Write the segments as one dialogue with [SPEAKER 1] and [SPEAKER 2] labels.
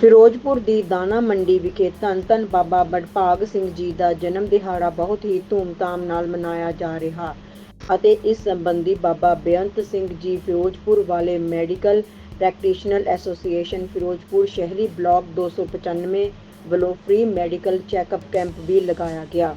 [SPEAKER 1] ਫਿਰੋਜ਼ਪੁਰ ਦੀ ਦਾਣਾ ਮੰਡੀ ਵਿਖੇ ਧੰਨ ਧੰਨ ਬਾਬਾ ਬੜਭਾਗ ਸਿੰਘ ਜੀ ਦਾ ਜਨਮ ਦਿਹਾੜਾ ਬਹੁਤ ਹੀ ਧੂਮਧਾਮ ਨਾਲ ਮਨਾਇਆ ਜਾ ਰਿਹਾ ਅਤੇ ਇਸ ਸੰਬੰਧੀ ਬਾਬਾ ਬੇਅੰਤ ਸਿੰਘ ਜੀ ਫਿਰੋਜ਼ਪੁਰ ਵਾਲੇ ਮੈਡੀਕਲ ਪ੍ਰੈਕਟੀਸ਼ਨਰ ਐਸੋਸੀਏਸ਼ਨ ਫਿਰੋਜ਼ਪੁਰ ਸ਼ਹਿਰੀ ਬਲਾਕ 295 ਵੱਲੋਂ ਫ੍ਰੀ ਮੈਡੀਕਲ ਚੈੱਕਅਪ ਕੈਂਪ ਵੀ ਲਗਾਇਆ ਗਿਆ।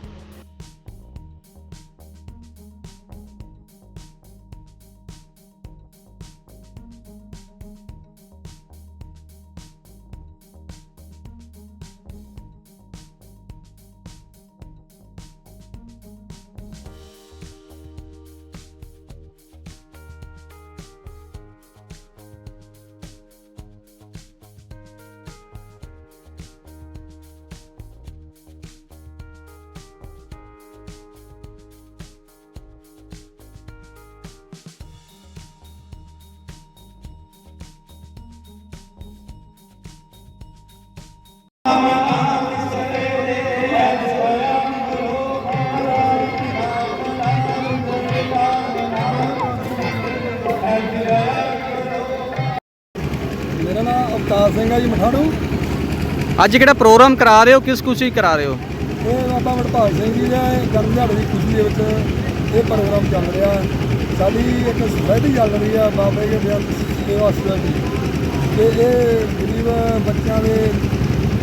[SPEAKER 2] ਮੇਰਾ ਨਾਮ ਅਵਤਾਰ ਸਿੰਘ ਹੈ ਜੀ ਮਠਾੜੂ
[SPEAKER 3] ਅੱਜ ਜਿਹੜਾ ਪ੍ਰੋਗਰਾਮ ਕਰਾ ਰਹੇ ਹੋ ਕਿਸ ਖੁਸ਼ੀ ਕਰਾ ਰਹੇ ਹੋ?
[SPEAKER 2] ਇਹ ਬਾਬਾ ਵਡਭਾਗ ਸਿੰਘ ਜੀ ਦੇ ਜਨਮ ਦਿਹਾੜੇ ਦੀ ਖੁਸ਼ੀ ਦੇ ਵਿੱਚ ਇਹ ਪ੍ਰੋਗਰਾਮ ਚੱਲ ਰਿਹਾ। ਹੈ। ਸਾਡੀ ਇੱਕ ਸੁਸਾਇਟੀ ਚੱਲ ਰਹੀ ਆ ਬਾਬਾ ਜੀ ਦੇ ਸੇਵਾ ਸੁਸਾਇਟੀ ਤੇ ਇਹ ਗਰੀਬ ਬੱਚਿਆਂ ਦੇ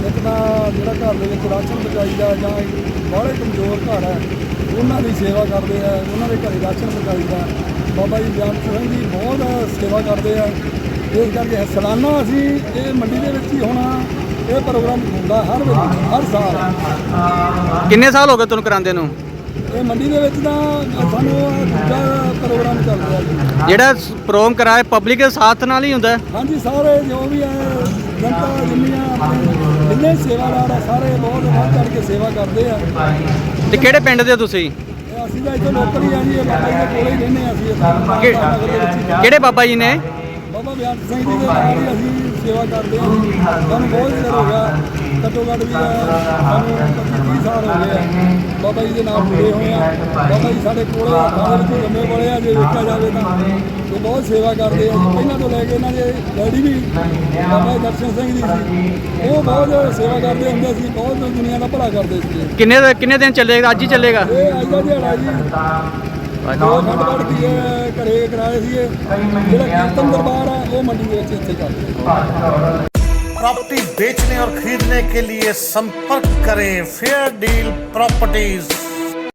[SPEAKER 2] ਇੱਕ ਤਾਂ ਜਿਹੜਾ ਘਰ ਦੇ ਵਿੱਚ ਰਾਸ਼ਨ ਪਹੁੰਚਾਈਦਾ ਜਾਂ ਬਾਹਲੇ ਕਮਜ਼ੋਰ ਘਰ ਹੈ ਉਹਨਾਂ ਦੀ ਸੇਵਾ ਕਰਦੇ ਆ ਉਹਨਾਂ ਦੇ ਘਰੇ ਰਾਸ਼ਨ ਪਹੁੰਚਾਈਦਾ ਬਾਬਾ ਜੀ ਬਿਆਨ ਸਿੰਘ ਜੀ ਬਹੁਤ ਸੇਵਾ ਕਰਦੇ ਆ। ਇਸ ਕਰਕੇ ਸਾਲਾਨਾ ਅਸੀਂ ਇਹ ਮੰਡੀ ਦੇ ਵਿੱਚ ਹੀ ਹੋਣਾ ਇਹ ਪ੍ਰੋਗਰਾਮ ਹੁੰਦਾ ਹਰ ਵੇਲੇ ਹਰ ਸਾਲ।
[SPEAKER 3] ਕਿੰਨੇ ਸਾਲ ਹੋ ਗਏ ਤੁਹਾਨੂੰ ਕਰਾਉਂਦੇ ਨੂੰ?
[SPEAKER 2] ਇਹ ਮੰਡੀ ਦੇ ਵਿੱਚ ਤਾਂ ਸਾਨੂੰ ਦੂਜਾ ਪ੍ਰੋਗਰਾਮ ਚੱਲ ਰਿਹਾ ਜੀ।
[SPEAKER 3] ਜਿਹੜਾ ਪ੍ਰੋਗਰਾਮ ਕਰਾਏ ਪਬਲਿਕ ਦੇ ਸਾਥ ਨਾਲ ਹੀ ਹੁੰਦਾ ਹੈ?
[SPEAKER 2] ਹਾਂਜੀ ਸਾਰੇ ਜੋ ਵੀ ਹੈ ਜਨਤਾ ਜਿੰਨੀਆਂ ਆਪਣੀ ਜਿੰਨੇ ਸੇਵਾਦਾਰ ਆ ਸਾਰੇ ਬਹੁਤ ਵੱਧ ਚੜ ਕੇ ਸੇਵਾ ਕਰਦੇ ਆ।
[SPEAKER 3] ਤੇ ਕਿਹੜੇ ਪਿੰਡ ਦੇ ਹੋ ਤੁਸੀਂ?
[SPEAKER 2] ਇਹ ਅਸੀਂ ਤਾਂ ਇੱਥੇ ਲੋਕਲ ਹੀ ਆ ਜੀ ਇਹ ਬਾਬਾ ਜੀ ਦੇ ਕੋਲੇ ਹੀ ਰਹਿੰਦੇ ਆ ਅਸੀਂ। ਇੱਥੇ
[SPEAKER 3] ਕਿ-
[SPEAKER 2] ਨਗਰ ਦੇ ਵਿੱਚ ਹੀ।
[SPEAKER 3] ਕਿਹੜੇ ਬਾਬਾ ਜੀ ਨੇ?
[SPEAKER 2] ਬਾਬਾ ਬਿਆਨ ਸਿੰਘ ਜੀ ਦੇ ਨਾਲ ਹੀ ਅਸੀਂ ਸੇਵਾ ਕਰਦੇ ਹਾਂ। ਸਾਨੂੰ ਬਹੁਤ ਚਿਰ ਹੋ ਗਿਆ ਘੱਟੋ ਘੱਟ ਵੀ ਸਾਨੂੰ 25 ਸਾਲ ਹੋ ਗਏ ਆ। ਬਾਬਾ ਜੀ ਦੇ ਨਾਲ ਜੁੜੇ ਹੋਏ ਆ। ਬਾਬਾ ਜੀ ਸਾਡੇ ਕੋਲ ਸਾਡੇ ਵਿੱਚ ਜੰਮੇ ਬੜੇ ਆ ਜੇ ਵੇਖਿਆ ਜਾਵੇ ਤਾਂ। ਇਹ ਬਹੁਤ ਸੇਵਾ ਕਰਦੇ ਆ। ਪਹਿਲਾਂ ਤੋਂ ਲੈ ਕੇ ਇਹਨਾਂ ਦੇ ਡੈਡੀ ਵੀ ਬਾਬਾ ਦਰਸ਼ਨ ਸਿੰਘ ਜੀ ਸੀ। ਉਹ ਬਹੁਤ ਸੇਵਾ ਕਰਦੇ ਹੁੰਦੇ ਸੀ ਬਹੁਤ ਦੁਨੀਆ ਦਾ ਭਲਾ ਕਰਦੇ ਸੀ।
[SPEAKER 3] ਕਿੰਨੇ ਕਿੰਨੇ ਦਿਨ ਚੱਲੇਗਾ? ਅੱਜ ਹੀ ਚੱਲੇਗਾ?
[SPEAKER 2] ਇਹ ਅੱਜ ਦਾ ਦਿਹਾੜਾ ਜੀ। ਦੋ ਖੰਡ ਵੜ ਦੀ ਘਰੇ ਕਰਾਏ ਸੀਗੇ ਜਿਹੜਾ ਕੀਰਤਨ ਦਰਬਾਰ ਆ ਉਹ ਮੰਡੀ ਦੇ ਵਿੱਚ ਇੱਥੇ ਕਰਦੇ ਆ
[SPEAKER 4] प्रॉपर्टी बेचने और खरीदने के लिए संपर्क करें फेयर डील प्रॉपर्टीज